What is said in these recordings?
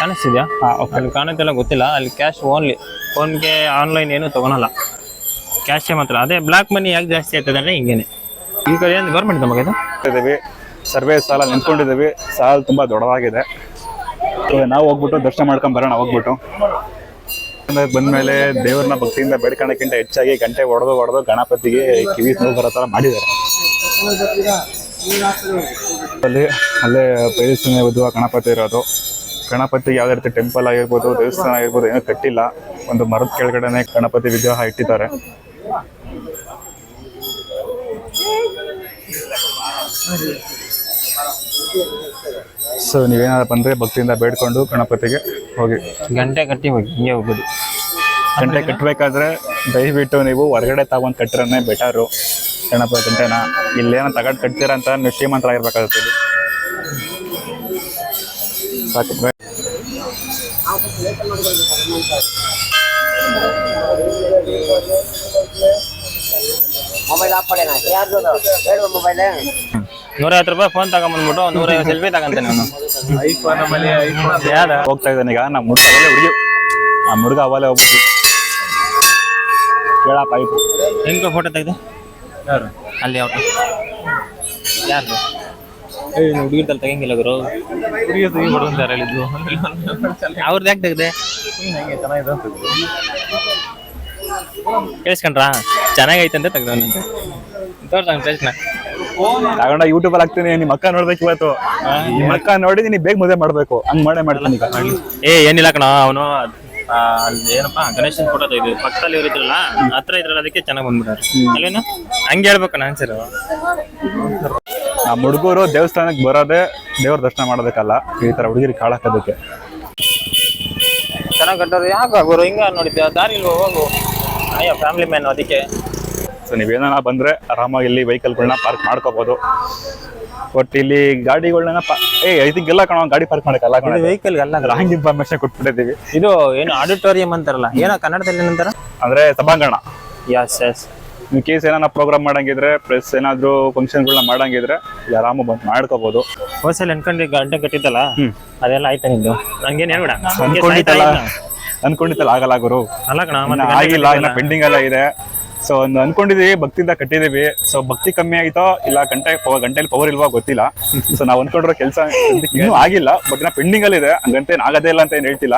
ಕಾಣಿಸ್ತಿದ್ಯಾ? ಹಾಂ ಓಕೆ ಅಲ್ಲಿ ಕಾಣುತ್ತಿಲ್ಲ, ಗೊತ್ತಿಲ್ಲ. ಅಲ್ಲಿ ಕ್ಯಾಶ್ ಓನ್ಲಿ ಫೋನ್ಗೆ ಆನ್ಲೈನ್ ಏನು ತಗೊಳಲ್ಲ. ಕ್ಯಾಶೇ ಮಾತ್ರ. ಅದೇ ಬ್ಲಾಕ್ ಮನಿ ಯಾಕೆ ಜಾಸ್ತಿ ಆಗ್ತದೆ ಅಂದರೆ ಹಿಂಗೇನೆ. ಈ ಕಡೆ ಏನು ಗೌರ್ಮೆಂಟ್ ನಮಗೆ ಇದು ಇದ್ದೀವಿ ಸರ್ವೇ ಸಾಲ ನಿಂತ್ಕೊಂಡಿದ್ದೀವಿ. ಸಾಲ ತುಂಬ ದೊಡ್ಡದಾಗಿದೆ. ನಾವು ಹೋಗ್ಬಿಟ್ಟು ದರ್ಶನ ಮಾಡ್ಕೊಂಡು ಬರೋಣ, ಹೋಗ್ಬಿಟ್ಟು. ಬಂದ್ಮೇಲೆ ದೇವ್ರನ್ನ ಭಕ್ತಿಯಿಂದ ಬೇಡ್ಕೊಳಕ್ಕಿಂತ ಹೆಚ್ಚಾಗಿ ಗಂಟೆ ಹೊಡೆದು ಹೊಡೆದು ಗಣಪತಿಗೆ ಕಿವಿ ನೋವು ಬರೋ ಥರ ಮಾಡಿದ್ದಾರೆ. ಅಲ್ಲಿ, ಅಲ್ಲೇ ಬಯಲಿನ ಗಣಪತಿ ಇರೋದು. ಗಣಪತಿಗೆ ಯಾವುದೇ ರೀತಿ ಟೆಂಪಲ್ ಆಗಿರ್ಬೋದು ದೇವಸ್ಥಾನ ಆಗಿರ್ಬೋದು ಏನೂ ಕಟ್ಟಿಲ್ಲ. ಒಂದು ಮರದ ಕೆಳಗಡೆನೆ ಗಣಪತಿ ವಿಗ್ರಹ ಇಟ್ಟಿದ್ದಾರೆ. ಸೊ ನೀವೇನಾದ್ರು ಬಂದ್ರೆ ಭಕ್ತಿಯಿಂದ ಬೇಡ್ಕೊಂಡು ಗಣಪತಿಗೆ ಹೋಗಿ. ಗಂಟೆ ಕಟ್ಟಿ ಹೋಗಿ ಹಿಂಗೆ ಹೋಗೋದು ಗಂಟೆ ಕಟ್ಟಬೇಕಾದ್ರೆ ದಯವಿಟ್ಟು ನೀವು ಹೊರಗಡೆ ತಗೊಂಡ್ ಕಟ್ಟಿರನ್ನೇ ಬೆಟರು. ಗಣಪತಿ ಗಂಟೆನ. ಇಲ್ಲೇನೋ ತಗೊಂಡು ಕಟ್ತೀರ ಅಂತ ನೀವು ಶ್ರೀಮಂತರಾಗಿರ್ಬೇಕಾಗುತ್ತೆ ಇಲ್ಲಿ. ಸಾಕು. ಮೊಬೈಲ್ ಆಫ್ ಯಾರ್ದು ಮೊಬೈಲ್ ನೂರೈವತ್ತು ರೂಪಾಯಿ ಫೋನ್ ತಗೊಂಬಂದ್ಬಿಟ್ಟು ನೂರೈವತ್ತು ಸೆಲ್ಫಿ ತಗೊಂತಾನೆ ಅವನು ಯಾರ ಹೋಗ್ತಾ ಇದ್ದಾನೆ ಈಗ. ನಮ್ಮ ಹುಡುಗ ಅವಲೇ ಹುಡುಗಿ. ಆ ಹುಡುಗ ಅವಲೇ ಹೋಗ್ಬಿಟ್ಟು ಕೇಳಪ್ಪ ಆಯ್ತು ಹೆಂಗೆ ಫೋಟೋ ತೆಗೆದು? ಯಾರು? ಅಲ್ಲಿ ಯಾವ ಯಾರು ಹುಡುಗಿ ತಲೆ ತೆಗಂಗಿಲ್ಲ ಗುರು. ಹುಡುಗಿ ಹುಡುಗಂತಾರೆ ಹೇಳಿದ್ರು ಅವ್ರದ್ದು ಯಾಕೆ ತೆಗ್ದೆ? ಕೇಳಿಸ್ಕೊಂಡ್ರಾ? ಚೆನ್ನಾಗೈತೆ ಅಂತ ತೆಗ್ದವನಂತೆ ತೋರ್ಸಂಗ್ ಟೆಸ್ಟ್ನ ತಗೊಂಡ ಯೂಟ್ಯೂಬ್ ಅಲ್ಲಿ ಹಾಕ್ತೀನಿ. ನಿಮ್ಮ ಅಕ್ಕ ನೋಡ್ಬೇಕು ಇವತ್ತು. ನಿಮ್ಮ ಅಕ್ಕ ನೋಡಿ ನೀನು ಬೇಗ ಮದುವೆ ಮಾಡಬೇಕು. ಹಂಗ್ ಮಾಡೇ ಮಾಡ್ತೀನಿ ಈಗ. ಏ ಏನಿಲ್ಲ ಕಣ ಅವನು ಅಲ್ಲಿ ಏನಪ್ಪ ಗಣೇಶನ್ ಫೋಟೋ ತೆಗೆದು ಪಕ್ಕದಲ್ಲಿ ಇವ್ರು ಇದ್ರಲ್ಲ ಹತ್ರ ಇದ್ರಲ್ಲ ಅದಕ್ಕೆ ಚೆನ್ನಾಗಿ ಬಂದ್ಬಿಟ್ಟಾರೆ ಅಲ್ಲೇನು ಹಂಗೆ ಹೇಳ್ಬೇಕು ನಾನು ಆ ಹುಡುಗರು ದೇವಸ್ಥಾನಕ್ಕೆ ಬರೋದೆ ದೇವ್ರ ದರ್ಶನ ಮಾಡೋದಕ್ಕಲ್ಲ ಈ ತರ ಹುಡುಗಿರಿಗೆ ಕಾಳಾಕೋದಕ್ಕೆ ಚೆನ್ನಾಗಿ ಕಟ್ಟೋದು. ಯಾಕೆ ಗುರು ಹಿಂಗ ನೋಡಿದ್ದೆ ದಾರಿ ಇಲ್ವೋ ಹೋಗು. ಅಯ್ಯೋ ಫ್ಯಾಮಿಲಿ ಮ್ಯಾನ್ ಅದಕ್ಕೆ. ಸೊ ನೀವೇನ ಬಂದ್ರೆ ಆರಾಮಾಗಿ ಇಲ್ಲಿ ವೆಹಿಕಲ್ಗಳನ್ನ ಪಾರ್ಕ್ ಮಾಡ್ಕೋಬಹುದು ಬಟ್ ಇಲ್ಲಿ ಗಾಡಿಗಳನ್ನ ಏ ಎಲ್ಲ ಕಣ ಗಾಡಿ ಪಾರ್ಕ್ ಮಾಡಕ್ಕಲ್ಲ ಕಣ ವೆಹಿಕಲ್ ಎಲ್ಲ ರಾಂಗ್ ಇನ್ಫಾರ್ಮೇಶನ್ ಕೊಟ್ಬಿಟ್ಟಿದ್ದೀವಿ. ಇದು ಏನು ಆಡಿಟೋರಿಯಂ ಅಂತಾರಲ್ಲ? ಏನೋ ಕನ್ನಡದಲ್ಲಿ ಏನಂತಾರ ಅಂದ್ರೆ ಸಭಾಂಗಣ. ಯಸ್ ಎಸ್ ಇನ್ ಕೇಸ್ ಏನಾರ ಪ್ರೋಗ್ರಾಮ್ ಮಾಡಂಗಿದ್ರೆ ಪ್ಲಸ್ ಏನಾದ್ರು ಫಂಕ್ಷನ್ಗಳನ್ನ ಮಾಡಂಗಿದ್ರೆ ಇಲ್ಲಿ ಆರಾಮ ಬಂದು ಮಾಡ್ಕೋಬಹುದು ಹೋಸಲ್ ಅನ್ಕೊಂಡು ಗಂಟೆ ಕಟ್ಟಿದ್ದಲ್ಲ? ಅದೆಲ್ಲ ಆಯ್ತಾ ನಿಂದು? ನಂಗೇನು ಹೇಳ್ಬೇಡ. ಹಂಗೆ ಅನ್ಕೊಂಡಿದ್ದಲ್ಲ. ಸಾಯ್ತಾ ಅನ್ಕೊಂಡಿದ್ದಲ್ಲ ಆಗಲ್ಲ ಗುರು. ಅಲ್ಲ ಕಣ ಇನ್ನ ಮತ್ತೆ ಆಗಿಲ್ಲ ಇನ್ನ ಪೆಂಡಿಂಗ್ ಎಲ್ಲ ಇದೆ. ಸೊ ಒಂದು ಅನ್ಕೊಂಡಿದೀವಿ ಭಕ್ತಿಯಿಂದ ಕಟ್ಟಿದೀವಿ. ಸೊ ಭಕ್ತಿ ಕಮ್ಮಿ ಆಯ್ತೋ ಇಲ್ಲ ಗಂಟೆ ಗಂಟೆಲಿ ಪವರ್ ಇಲ್ವಾ ಗೊತ್ತಿಲ್ಲ. ಸೊ ನಾವು ಅನ್ಕೊಂಡಿರೋ ಕೆಲಸ ಇನ್ನೂ ಆಗಿಲ್ಲ ಬಟ್ ನಾ ಪೆಂಡಿಂಗ್ ಅಲ್ಲಿ ಇದೆ. ಹಂಗಂತ ಏನ್ ಆಗದೇ ಇಲ್ಲ ಅಂತ ಏನ್ ಹೇಳ್ತಿಲ್ಲ.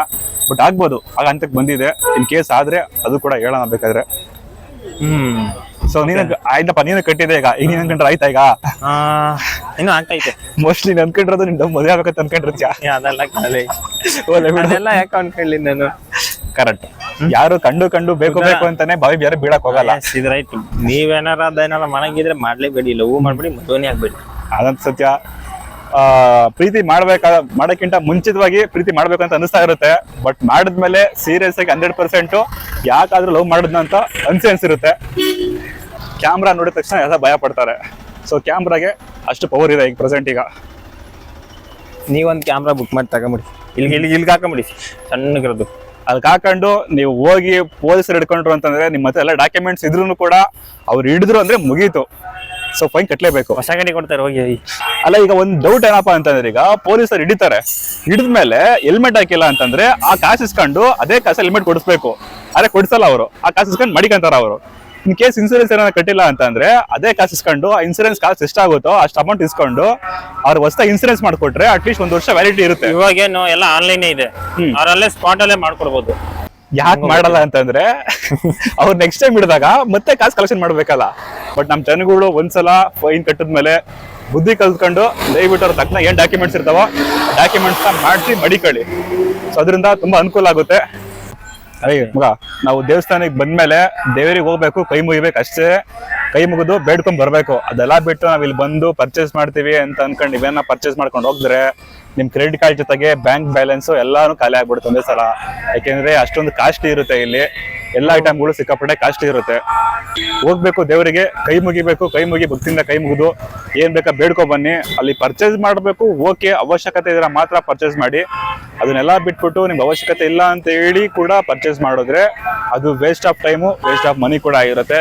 ಬಟ್ ಆಗ್ಬೋದು ಆಗ ಹಂತಕ್ಕೆ ಬಂದಿದೆ. ಇನ್ ಕೇಸ್ ಆದ್ರೆ ಅದು ಕೂಡ ಹೇಳೋಣ ಬೇಕಾದ್ರೆ. ಹ್ಮ್. ಸೊ ನೀನ್ ಆಯ್ತಪ್ಪ ನೀನು ಕಟ್ಟಿದೆ ಈಗ. ಈಗ ನೀನ್ ಅನ್ಕೊಂಡ್ರೆ ಆಯ್ತಾ ಈಗ? ಆ, ಇನ್ನೂ ಆಗ್ತೈತೆ ಮೋಸ್ಟ್ಲಿ ನೀನ್ ಅನ್ಕೊಂಡಿರೋದು ನಿನ್ ಮದುವೆ ಆಗಬೇಕಂತ ಅನ್ಕೊಂಡಿರ್ತೀಯ? ಏ, ಅದೆಲ್ಲ ಕಲೆ ಅದೆಲ್ಲ ಯಾಕೆ ಅನ್ಕೊಳ್ಳಿ ನಾನು? ಕರೆಕ್ಟ್ ಯಾರು ಕಂಡು ಕಂಡು ಬೇಕು ಬೇಕು ಅಂತಾನೆ ಬಾವಿ ಬೇರೆ ಬೀಳಕ್ ಹೋಗಲ್ಲ. Yes, ಇದು ರೈಟ್ ನೀವೇನಾರ ಅದೇನಾರ ಮನಗಿದ್ರೆ ಮಾಡ್ಲೇಬೇಡಿ ಲವ್ ಮಾಡ್ಬೇಡಿ ಮದುವೆ ಆಗ್ಬೇಡಿ. ಅದಂತ ಸತ್ಯ. ಆ ಪ್ರೀತಿ ಮಾಡ್ಬೇಕಾದ ಮಾಡೋಕ್ಕಿಂತ ಮುಂಚಿತವಾಗಿ ಪ್ರೀತಿ ಮಾಡ್ಬೇಕು ಅಂತ ಅನಿಸ್ತಾ ಇರುತ್ತೆ. ಬಟ್ ಮಾಡಿದ್ಮೇಲೆ ಸೀರಿಯಸ್ ಆಗಿ ಹಂಡ್ರೆಡ್ ಪರ್ಸೆಂಟ್ ಯಾಕಾದ್ರೂ ಲವ್ ಮಾಡಿದ್ನ ಅಂತ ಅನ್ಸಿ ಅನ್ಸಿರುತ್ತೆ. ಕ್ಯಾಮ್ರಾ ನೋಡಿದ ತಕ್ಷಣ ಎಲ್ಲ ಭಯ ಪಡ್ತಾರೆ. ಸೊ ಕ್ಯಾಮ್ರಾಗೆ ಅಷ್ಟು ಪವರ್ ಇದೆ ಈಗ ಪ್ರೆಸೆಂಟ್ ಈಗ. ನೀವೊಂದು ಕ್ಯಾಮ್ರಾ ಬುಕ್ ಮಾಡಿ ತಗೊಂಬಿಡಿ. ಇಲ್ಲಿ ಇಲ್ಲಿ ಇಲ್ಲಿಗೆ ಹಾಕೊಂಬಿಡಿ. ಸಣ್ಣಗಿರೋದು. ಅದಕ್ಕೆ ಹಾಕೊಂಡು ನೀವು ಹೋಗಿ ಪೊಲೀಸರು ಹಿಡ್ಕೊಂಡ್ರು ಅಂತಂದ್ರೆ ನಿಮ್ಮ ಹತ್ರ ಎಲ್ಲ ಡಾಕ್ಯುಮೆಂಟ್ಸ್ ಇದ್ರೂ ಕೂಡ ಅವ್ರು ಹಿಡಿದ್ರು ಅಂದ್ರೆ ಮುಗೀತು. ಸೊ ಫೈನ್ ಕಟ್ಟಲೇಬೇಕು ಹೊಸ ಗಾಡಿ ಕೊಡ್ತಾರೆ ಹೋಗಿ. ಅಲ್ಲ ಈಗ ಒಂದ್ ಡೌಟ್ ಏನಪ್ಪ ಅಂತಂದ್ರೆ ಈಗ ಪೊಲೀಸರು ಹಿಡಿತಾರೆ. ಹಿಡಿದ್ಮೇಲೆ ಹೆಲ್ಮೆಟ್ ಹಾಕಿಲ್ಲ ಅಂತಂದ್ರೆ ಆ ಕಾಸು ಇಸ್ಕೊಂಡು ಅದೇ ಕಾಸು ಹೆಲ್ಮೆಟ್ ಕೊಡಿಸ್ಬೇಕು. ಅದೇ ಕೊಡಿಸಲ್ಲ ಅವರು. ಆ ಕಾಸು ಇಸ್ಕೊಂಡು ಮಡಿಕಂತಾರ ಅವರು. ಇನ್ ಕೇಸ್ ಇನ್ಸೂರೆನ್ಸ್ ಏನಾದ್ರು ಕಟ್ಟಿಲ್ಲ ಅಂತಂದ್ರೆ ಅದೇ ಕಾಸು ಇಸ್ಕೊಂಡು ಆ ಇನ್ಸೂರೆನ್ಸ್ ಕಾಸು ಎಷ್ಟಾಗುತ್ತೋ ಅಷ್ಟು ಅಮೌಂಟ್ ಇಸ್ಕೊಂಡು ಅವ್ರ ಹೊಸ ಇನ್ಸೂರೆನ್ಸ್ ಮಾಡ್ಕೊಟ್ರೆ ಅಟ್ಲೀಸ್ಟ್ ಒಂದು ವರ್ಷ ವ್ಯಾಲಿಟಿ ಇರುತ್ತೆ. ಇವಾಗೇನು ಎಲ್ಲ ಆನ್ಲೈನ್ ಇದೆ. ಅವರಲ್ಲೇ ಸ್ಪಾಟ್ ಅಲ್ಲೇ ಮಾಡ್ಕೊಡ್ಬೋದು. ಯಾಕೆ ಮಾಡಲ್ಲ ಅಂತಂದ್ರೆ ಅವ್ರು ನೆಕ್ಸ್ಟ್ ಟೈಮ್ ಇಡಿದಾಗ ಮತ್ತೆ ಕಾಸು ಕಲೆಕ್ಷನ್ ಮಾಡ್ಬೇಕಲ್ಲ. ಬಟ್ ನಮ್ಮ ಜನಗಳು ಒಂದ್ಸಲ ಫೈನ್ ಕಟ್ಟಿದ್ಮೇಲೆ ಬುದ್ಧಿ ಕಲ್ತ್ಕೊಂಡು ದಯವಿಟ್ಟು ಅವ್ರ ತಕ್ಷಣ ಏನ್ ಡಾಕ್ಯುಮೆಂಟ್ಸ್ ಇರ್ತಾವೋ ಡಾಕ್ಯುಮೆಂಟ್ಸ್ನ ಮಾಡಿಸಿ ಮಡಿಕೊಳ್ಳಿ. ಸೊ ಅದರಿಂದ ತುಂಬಾ ಅನುಕೂಲ ಆಗುತ್ತೆ. ಅದೇ ಮಗ ನಾವು ದೇವಸ್ಥಾನಕ್ಕೆ ಬಂದ್ಮೇಲೆ ದೇವರಿಗೆ ಹೋಗ್ಬೇಕು ಕೈ ಮುಗಿಬೇಕು ಅಷ್ಟೇ. ಕೈ ಮುಗಿದು ಬೇಡ್ಕೊಂಡ್ ಬರಬೇಕು. ಅದೆಲ್ಲ ಬಿಟ್ಟು ನಾವ್ ಇಲ್ಲಿ ಬಂದು ಪರ್ಚೇಸ್ ಮಾಡ್ತೀವಿ ಅಂತ ಅನ್ಕೊಂಡು ಇವೇನ ಪರ್ಚೇಸ್ ಮಾಡ್ಕೊಂಡು ಹೋಗಿದ್ರೆ ನಿಮ್ ಕ್ರೆಡಿಟ್ ಕಾರ್ಡ್ ಜೊತೆಗೆ ಬ್ಯಾಂಕ್ ಬ್ಯಾಲೆನ್ಸ್ ಎಲ್ಲಾನು ಖಾಲಿ ಆಗ್ಬಿಡುತ್ತೆ ಒಂದೇ ಸಲ. ಯಾಕೆಂದ್ರೆ ಅಷ್ಟೊಂದು ಕಾಸ್ಟ್ಲಿ ಇರುತ್ತೆ ಇಲ್ಲಿ. ಎಲ್ಲ ಐಟಮ್ಗಳು ಸಿಕ್ಕಾಪಟ್ಟೆ ಕಾಸ್ಟ್ ಇರುತ್ತೆ. ಹೋಗ್ಬೇಕು ದೇವರಿಗೆ, ಕೈ ಮುಗಿಬೇಕು, ಕೈ ಮುಗಿ ಭಕ್ತಿಯಿಂದ ಕೈ ಮುಗಿದು ಏನ್ ಬೇಕಾ ಬೇಡ್ಕೊ ಬನ್ನಿ. ಅಲ್ಲಿ ಪರ್ಚೇಸ್ ಮಾಡಬೇಕು, ಓಕೆ, ಅವಶ್ಯಕತೆ ಇದ್ರೆ ಮಾತ್ರ ಪರ್ಚೇಸ್ ಮಾಡಿ. ಅದನ್ನೆಲ್ಲ ಬಿಟ್ಬಿಟ್ಟು ನಿಮ್ಗೆ ಅವಶ್ಯಕತೆ ಇಲ್ಲ ಅಂತ ಹೇಳಿ ಕೂಡ ಪರ್ಚೇಸ್ ಮಾಡಿದ್ರೆ ಅದು waste of time waste of money ಕೂಡ ಆಗಿರುತ್ತೆ.